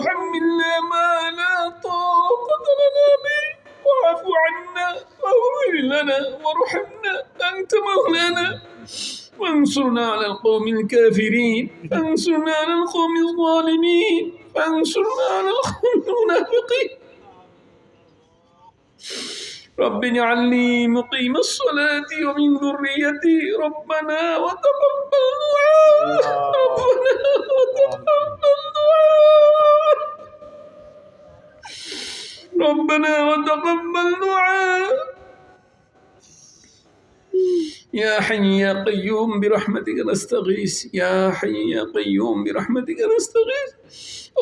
تحملنا ما لا طاقة لنا به. واعف عنا واغفر لنا وارحمنا. أنت مولانا. وانصرنا على القوم الكافرين. انصرنا على القوم الظالمين. انصرنا على القوم المنافقين. رب اجعلني مقيم الصلاة ومن ذريتي. ربنا وتقبل ربنا وتقبل دعاء يا حي يا قيوم برحمتك نستغيث. يا حي يا قيوم برحمتك نستغيث.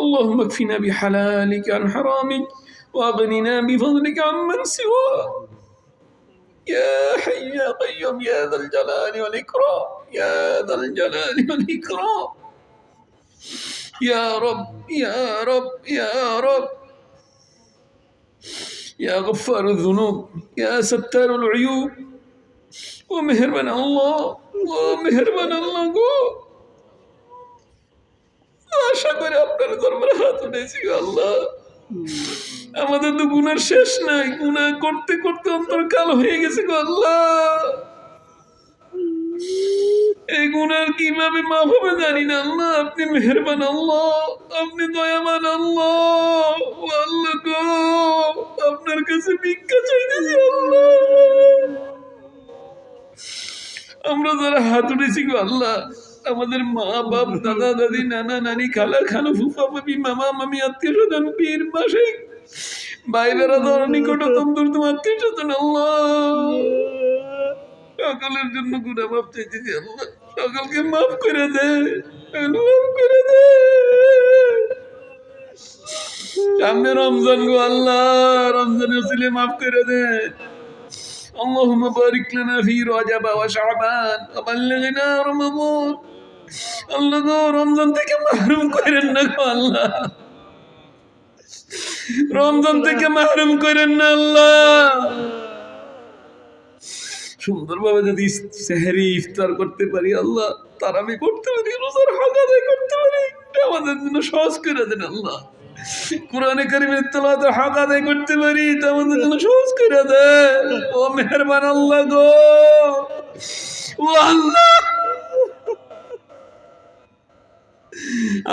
اللهم اكفنا بحلالك عن حرامك وأغننا بفضلك عمن سواك. يا حي يا قيوم يا ذا الجلال والإكرام. يا ذا الجلال والإكرام. يا رب يا رب يا رب. يا غفار الذنوب يا ستار العيوب ومهربان الله ومهربان الله গো আশা করে আপনার দরবারে হাত উঠেছি গো আল্লাহ আমাদের তো গুনার শেষ নাই গুনাহ করতে করতে অন্তর কাল হয়ে গেছে গো আল্লাহ এই গুনার কীভাবে মাফ হবে জানি না। আল্লাহ, আপনি মেহরবান আল্লাহ, আপনি দয়াবান আল্লাহ। আল্লাহ গো, আপনার কাছে ভিক্ষা চাইতেছি আল্লাহ। আমরা যারা হাত উঠেছি আল্লাহ, আমাদের মা বাপ দাদা দাদি নানা, নানি, খালা খালু ফুফা, ফুফি, মামা, মামি, আত্মীয় স্বজন, পীর মাসে ভাই বেড়াদার নিকটতম দূরতম আত্মীয় স্বজন, আল্লাহ। সকলের জন্য গুণা মাফ চাইতেছি আল্লাহ। সকলকে মাফ করে দে মাফ করে দে সামনে রমজান গো আল্লাহ রমজানের ছিলে মাফ করে দে اللهم بارك لنا في رجب وشعبان وبلغنا رمضان আল্লাহ গো রমজান থেকে মাহরুম করেন না গো আল্লাহ রমজান থেকে মাহরুম করেন না আল্লাহ সুন্দরভাবে যদি সেহারি ইফতার করতে পারি, আল্লাহ তারাবি করতে পারি, রোজার হক করতে পারি। আমাদের জন্য সহজ করে দেন আল্লাহ। কোরআনে কারিমের করতে পারি তা আমাদের জন্য সহজ করে ও মেহরবান আল্লাহ গো। ও আল্লাহ।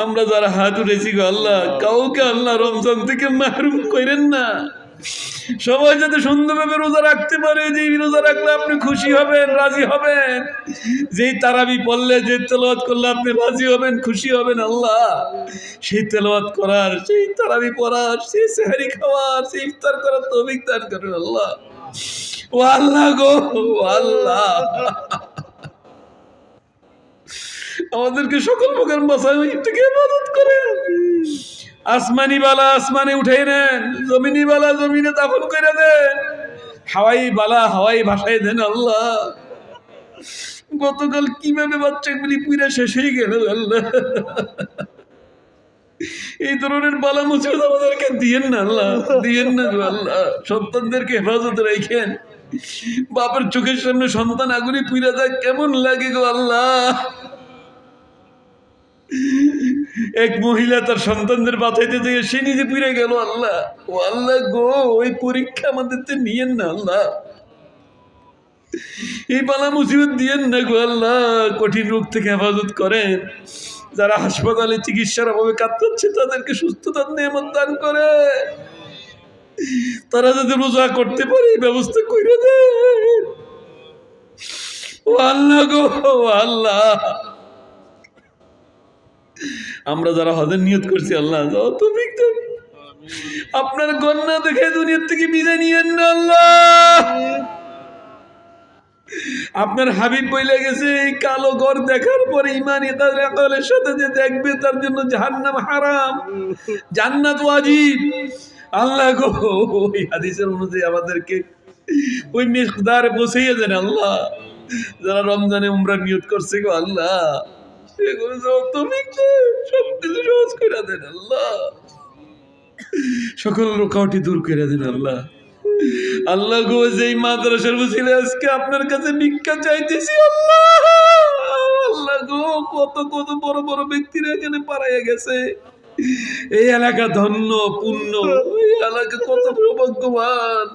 আমরা যারা হাত উঠেছি গো আল্লাহ, কাউকে আল্লাহ রমজান থেকে মাহরুম করেন না। সবাই যাতে সুন্দরভাবে রোজা রাখতে পারে যে রোজা রাখলে আপনি খুশি হবেন, রাজি হবেন, যেই তারাবি পড়লে যে তেলাওয়াত করলে আপনি রাজি হবেন, খুশি হবেন, আল্লাহ, সেই তেলাওয়াত করার, সেই তারাবি পড়ার, সেই সেহারি খাওয়ার, সেই ইফতার করার তৌফিক দান করেন, আল্লাহ। ও আল্লাহ গো আল্লাহ। আমাদেরকে সকল প্রকার মশাই থেকে ইবাদত করেন। আসমানি বালা আসমানে উঠে নেন, জমিনি বালা জমিনে দাফন করে দেন। হাওয়াই বালা, হাওয়াই ভাষায় দেন আল্লাহ। গতকাল কীভাবে বাচ্চাগুলি পুরা শেষ হয়ে গেল আল্লাহ। এই ধরনের বালা মুসিবত আমাদেরকে দিয়েন না আল্লাহ, দিয়েন না আল্লাহ। সন্তানদেরকে হেফাজত রাখেন। বাপের চোখের সামনে সন্তান আগুনে পুইরা যায়, কেমন লাগে গো আল্লাহ। এক মহিলা তার সন্তানদের বাঁচাইতে যেয়ে সে নিজে পুড়ে গেল, আল্লাহ। ও আল্লাহ গো, ওই পরীক্ষা আমাদের তো নিয়েন না, আল্লাহ। এই পালা মুসিবত দিয়েন না গো, আল্লাহ। কঠিন রোগ থেকে হেফাজত করেন। যারা হাসপাতালে চিকিৎসার অভাবে কাতরাচ্ছে তাদেরকে সুস্থতার নিয়ামত দান করে তারা যাতে রোজা করতে পারে, এই ব্যবস্থা করে দেন। ও আল্লাহ গো, ও আল্লাহ। আমরা যারা হজের নিয়ত করছি, আল্লাহ যাও তো আপনার কন্যা দেখে দুনিয়ার থেকে বিদায় নিয়েন না আল্লাহ। আপনার হাবিব বইলে গেছে, এই কালো ঘর দেখার পরে ইমান ইকালের সাথে যে দেখবে, তার জন্য জাহান্নাম হারাম। জান্নাত ওয়াজিব। আল্লাহ গো, ওই হাদিসের অনুযায়ী আমাদেরকে ওই মিকদারে বসেই দেন আল্লাহ। যারা রমজানে উমরা নিয়ত করছে গো আল্লাহ। সকল রোকাওটি দূর করে দেন আল্লাহ। আল্লাহ গো, যেই মাদ্রাসার বসিলে আজকে আপনার কাছে ভিক্ষা চাইতেছি আল্লাহ। আল্লাহ গো, কত কত বড় বড় ব্যক্তিরা এখানে পাড়াইয়া গেছে। এই এলাকা ধন্য, পুণ্য, এই এলাকা কত সৌভাগ্যবান।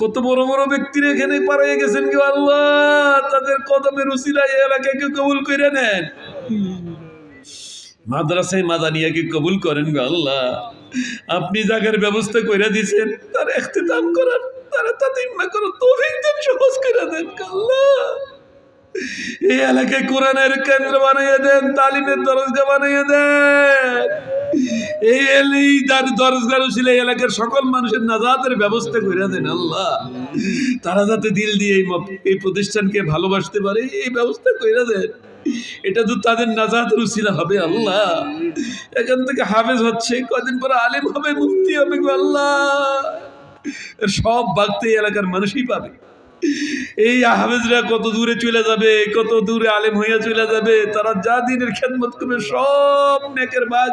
কত বড় বড় ব্যক্তির এখানে পাড়াই গেছেন কেউ আল্লাহ। তাদের কদমের উসিলা এলাকা কেউ কবুল করে নেন। মাদ্রাসায় মাদানিয়াকে কবুল করেন গো আল্লাহ। আপনি জায়গার ব্যবস্থা করে দিয়েছেন, তার দান করার, তারা তাতে ইম্মা করো তৌফিক সহজ করে দেন আল্লাহ। এই এলাকায় কোরআনের কেন্দ্র বানিয়ে দেন, তালিমের বানিয়ে দেন। এই দরজগার ছিল এই এলাকার সকল মানুষের নাজাতের ব্যবস্থা করে দেন আল্লাহ। তারা যাতে দিল দিয়ে এই এই প্রতিষ্ঠানকে ভালোবাসতে পারে, এই ব্যবস্থা করে দেন। এটা তো তাদের নাজাতের উসিলা হবে আল্লাহ। এখান থেকে হাফেজ হচ্ছে, কদিন পরে আলিম হবে মুক্তি হবে আল্লাহ। সব বাগতে এলাকার মানুষই পাবে। এই হাফেজরা কত দূরে চলে যাবে, কত দূরে আলেম হইয়া চলে যাবে, তারা যা দিনের খেদমত করবে, সব নেকের ভাগ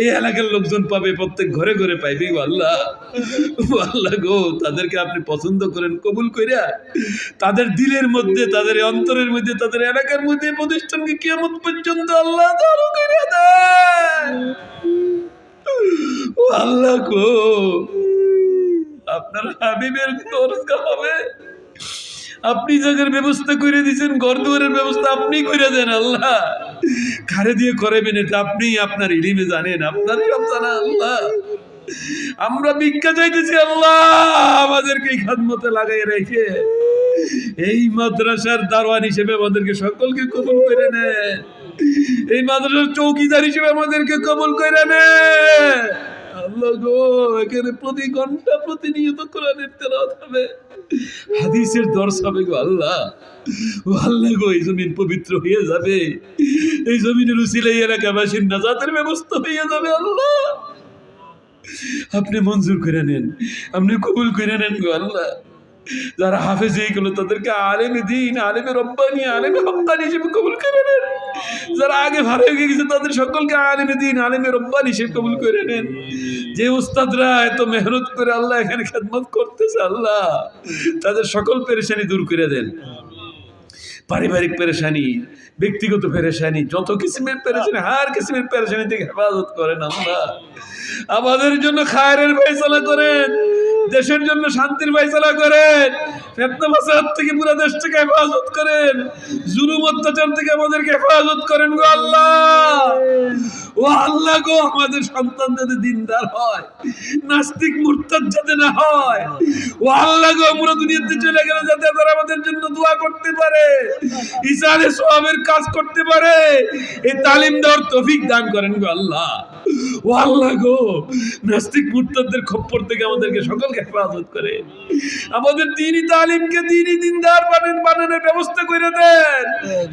এই এলাকার লোকজন পাবে, প্রত্যেক ঘরে ঘরে পাইবে আল্লাহ আল্লাহ গো, তাদেরকে আপনি পছন্দ করেন, কবুল কইরা তাদের দিলের মধ্যে, তাদের অন্তরের মধ্যে, তাদের এলাকার মধ্যে প্রতিষ্ঠানকে কিয়ামত পর্যন্ত আল্লাহ কইরা দেন ও আল্লাহ গো, আপনার হাবিবের দরজা হবে। আপনি জায়গার ব্যবস্থা করে দিয়েছেন ঘর দুয়ারের ব্যবস্থা আপনি করে দেন, আল্লাহ। খারে দিয়ে করাবেন এটা আপনি আপনার ইলিমে জানেন আপনার সব জানা, আল্লাহ। আমরা ভিক্ষা চাইতেছি, আল্লাহ, আমাদেরকে এই খাদমতে লাগাই রেখে। এই মাদ্রাসার দারোয়ান হিসেবে আমাদেরকে সকলকে কবুল করে নেন এই মাদ্রাসার চৌকিদার হিসেবে আমাদেরকে কবুল করে নেন আল্লাহ গো, এখানে প্রতি ঘণ্টা প্রতিনিয়ত কোরআনের তেলাওয়াত হবে। হাদিসের দর্শ হবে গো আল্লাহ। ও আল্লাহ গো, এই জমিন পবিত্র হয়ে যাবে। এই জমিনের উসিলে এই এলাকাবাসীর নাজাতের ব্যবস্থা হয়ে যাবে আল্লাহ। আপনি মঞ্জুর করে নেন, আপনি কবুল করে নেন গো আল্লাহ। যারা হাফেজ হয়ে গেল তাদেরকে আলেমে দিন, আলেমে রব্বানি, আলেমে হক্কানি হিসেবে কবুল করে নেন। যারা আগে ভালো হয়ে গেছে, তাদের সকলকে আলেমে দিন, আলেমে রব্বানি হিসেবে কবুল করে নেন। যে উস্তাদরা এত মেহনত করে আল্লাহ এখানে খেদমত করতেছে, আল্লাহ তাদের সকল পেরেশানি দূর করে দেন। পারিবারিক পেরেশানি, ব্যক্তিগত পেরেশানি, যত কিসিমের পেরেশানি, হার কিসিমের পেরেশানি থেকে হেফাজত করেন আল্লাহ। আমাদের জন্য খায়ের ফয়সালা করেন। দেশের জন্য শান্তির ফয়সালা করেন। থেকে পুরো হেফাজত করেন। জুলুম অত্যাচার থেকে আমাদেরকে হেফাজত করেন গো আল্লাহ। ও আল্লাহ গো, আমাদের সন্তান যাতে দিনদার হয়, নাস্তিক যাতে না হয়। ও আল্লাহ গো, আমরা দুনিয়াতে চলে গেলে যাতে তারা আমাদের জন্য দোয়া করতে পারে ইসালে সোয়াবের কাজ করতে পারে। এই তালিম দেওয়ার তৌফিক দান করেন গো আল্লাহ। ও আল্লাহ গো, নাস্তিক মুরতাদদের খপ্পর থেকে আমাদেরকে সকলকে হেফাজত করে। আমাদের দিনই তালিমকে দিনই দিনদার বানান বানানোর ব্যবস্থা করে দেন।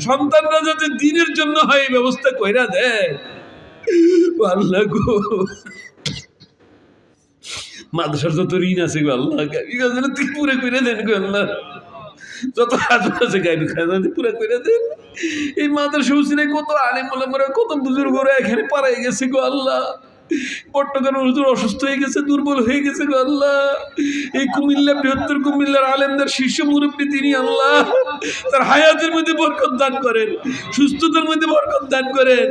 সন্তানরা যাতে দিনের জন্য হয় এই ব্যবস্থা কইরা দেন। আল্লাহ গো। মাদ্রাসার যত ঋণ আছে গো আল্লাহ তুই পুরে করে দেন গো আল্লাহ। যত হাত আছে খাজা পুরা করে দেন। এই মাদ্রাসা হুসিনে কত আলিম কত বুজুর্গরা এখানে পাড়াই গেছে গো আল্লাহ। অসুস্থ হয়ে গেছে, দুর্বল হয়ে গেছে আল্লাহ। এই কুমিল্লা, বৃহত্তর কুমিল্লার আলেমদের শীর্ষ মুরব্বী তিনি আল্লাহ। তার হায়াতের মধ্যে বরকত দান করেন, সুস্থতার মধ্যে বরকত দান করেন।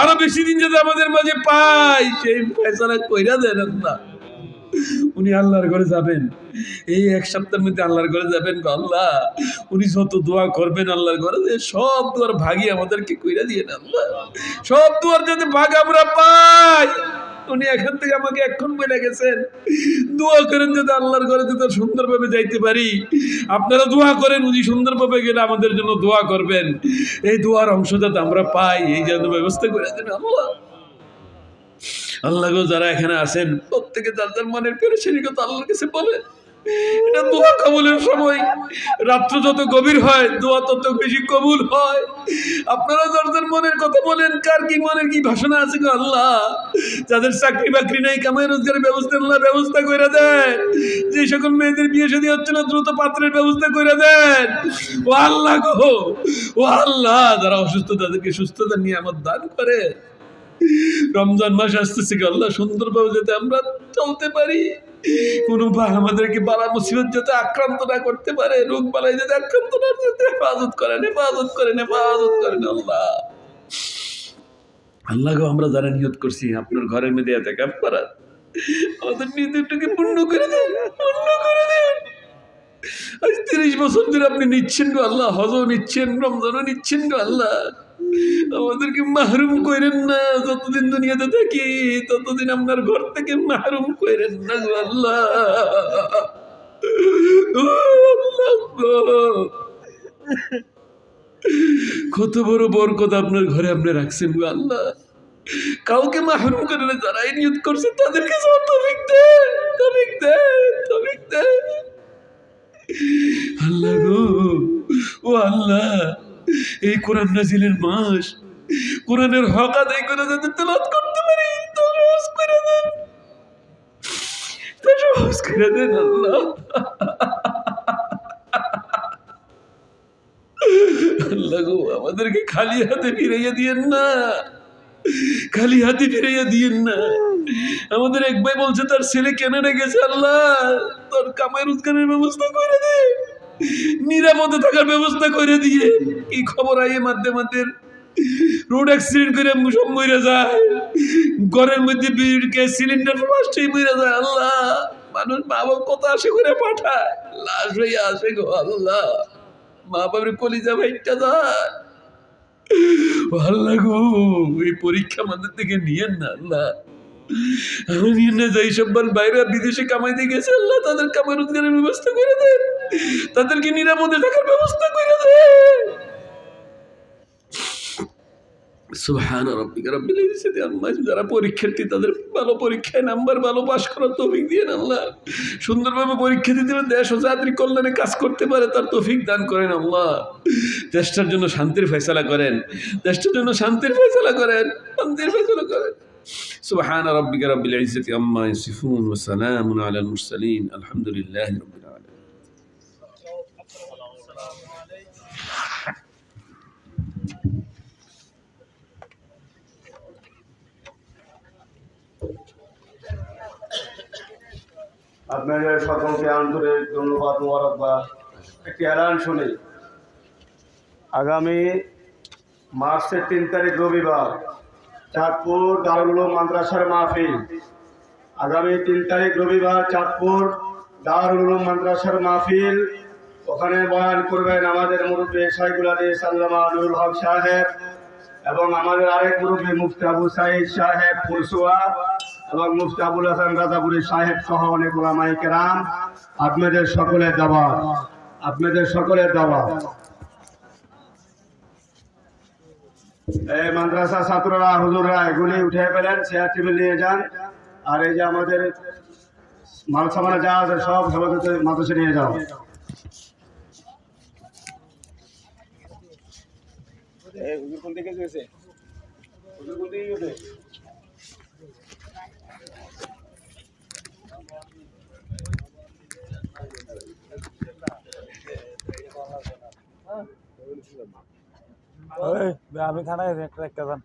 আরও বেশি দিন যাতে আমাদের মাঝে পাই সেই ফেসলা কইরা দেন আল্লাহ। উনি আল্লাহর ঘরে যাবেন। এই এক সপ্তাহের মধ্যে আল্লাহর ঘরে যাবেন আল্লাহ। উনি যত দোয়া করবেন আল্লাহর ঘরে যে সব দুয়ার ভাগি আমাদেরকে কইরা দিয়ে আল্লাহ। সব দুয়ার যাতে ভাগ আমরা পাই। উনি এখান থেকে আমাকে এখন বলে গেছেন। দোয়া করেন যাতে আল্লাহর ঘরে যাতে সুন্দরভাবে যাইতে পারি। আপনারা দোয়া করেন, উনি সুন্দরভাবে গেলে আমাদের জন্য দোয়া করবেন। এই দোয়ার অংশ যাতে আমরা পাই, এই জন্য ব্যবস্থা করে দেন আল্লাহ। আল্লাহ গো, যারা এখানে আছেন, প্রত্যেকে যার যার মনের পেরেছেন কথা আল্লাহর কাছে বলে। এটা দোয়া কবুলের সময়। রাত্র যত গভীর হয়, দোয়া তত বেশি কবুল হয়। আপনারা যার মনের কথা বলেন, কার কি মনের কি ভাষণা আছে গো আল্লাহ? যাদের চাকরি বাকরি নেই, কামাই রোজগারের ব্যবস্থা, আল্লাহ ব্যবস্থা করে দেন। যে সকল মেয়েদের বিয়ে শাদী হচ্ছে না, দ্রুত পাত্রের ব্যবস্থা করে দেন। ও আল্লাহ গো, ও আল্লাহ, যারা অসুস্থ, তাদেরকে সুস্থতা নিয়ে আমার দান করে। রমজান মাস আসতেছে আল্লাহ সুন্দরভাবে যাতে আমরা চলতে পারি। কোনো বা আমাদেরকে বালা মুসিবত যাতে আক্রান্ত না করতে পারে, রোগ বালাই যাতে আক্রান্ত না যাতে হেফাজত করেন হেফাজত করেন হেফাজত করেন, আল্লাহ। আল্লাহ গো, আমরা যারা নিয়ত করছি, আপনার ঘরের মধ্যে এত কাপ করার, আমাদের নিয়তটাকে পূর্ণ করে দেন, পূর্ণ করে দেন। আজ তিরিশ বছর ধরে আপনি নিচ্ছেন গো, আল্লাহ, হজও নিচ্ছেন, রমজানও নিচ্ছেন গো, আল্লাহ। আমাদেরকে মাহরুম করেন না, যতদিন দুনিয়াতে থাকি, ততদিন আপনার ঘর থেকে মাহরুম করেন না আল্লাহ। কত বড় বরকত আপনার ঘরে আপনি রাখছেন আল্লাহ। কাউকে মাহরুম করে যারা নিয়ত করছে, তাদেরকে সব এই কোরআন নাজিলের মাস, কোরআনের হক আদায় করে যাতে তেলাত করতে পারি করে দেন। করে দেন আল্লাহ। আমাদেরকে খালি হাতে ফিরাইয়া দিয়েন না। খালি হাতে ফিরাইয়া দিয়েন না। আমাদের এক ভাই বলছে, তার ছেলে কেনাডা গেছে আল্লাহ। তোর কামাই রোজগারের ব্যবস্থা করে দে। নিরাপদে থাকার ব্যবস্থা করে দিয়ে কি খবর আইয়ে মাধ্যে মাধ্যে রোড অ্যাক্সিডেন্ট করে সব মরে যায়। ঘরের মধ্যে সিলিন্ডার ফার্স্টেই মরে যায়। আল্লাহ, মানুষ মা বাবা কত আশে করে পাঠায়। লাশ হয়ে আসে গো আল্লাহ। মা বাবার কলিজা ভাইটা যায়। আল্লাহ গো, এই পরীক্ষা আমাদের থেকে নিয়েন না, আল্লাহ। বাইরে বিদেশে কামাইতে গেছে তাদেরকে থাকার ব্যবস্থা করে যারা পরীক্ষার্থী, তাদের ভালো পরীক্ষায় নাম্বার ভালো পাশ করার তৌফিক দিয়ে আল্লাহ। সুন্দরভাবে পরীক্ষা দিতে দেশ ও জাতির কল্যাণে কাজ করতে পারে, তার তৌফিক দান করেন আল্লাহ। দেশটার জন্য শান্তির ফয়সালা করেন। দেশটার জন্য শান্তির ফয়সালা করেন। শান্তির ফয়সালা করেন। سبحان ربك رب العزة عما يصفون وسلام على المرسلين الحمد لله رب العالمين আপনাদের সকলকে আন্তরিক ধন্যবাদ মোবারকবাদ একটি এলান শুনি আগামী মার্চের তিন তারিখ রবিবার চাঁদপুর দারুল মাদ্রাসার মাহফিল। আগামী তিন তারিখ রবিবার চাঁদপুর দারুল মাদ্রাসার মাহফিল। ওখানে বয়ান করবেন আমাদের মুরব্বী সাইকুল আলী সাল্লামা নুরুল হক সাহেব এবং আমাদের আরেক মুরব্বী মুফতি আবু সাইদ সাহেব ফুলসুয়া এবং মুফতি আবুল হাসান রাজাপুরি সাহেব সহ অনেক ওলামাই কেরাম। আপনাদের সকলের দাওয়াত, আপনাদের সকলের দাওয়াত। মাদ্রাসা ছাত্ররা হুজুররা এগুলি উঠে পেলেন চেয়ার টেবিল নিয়ে যান। আর এই যে আমাদের মাল সামানা যা আছে সব হেফাজতে মাদ্রাসা নিয়ে যাও। ওই আমি থানায় একটা একটা যান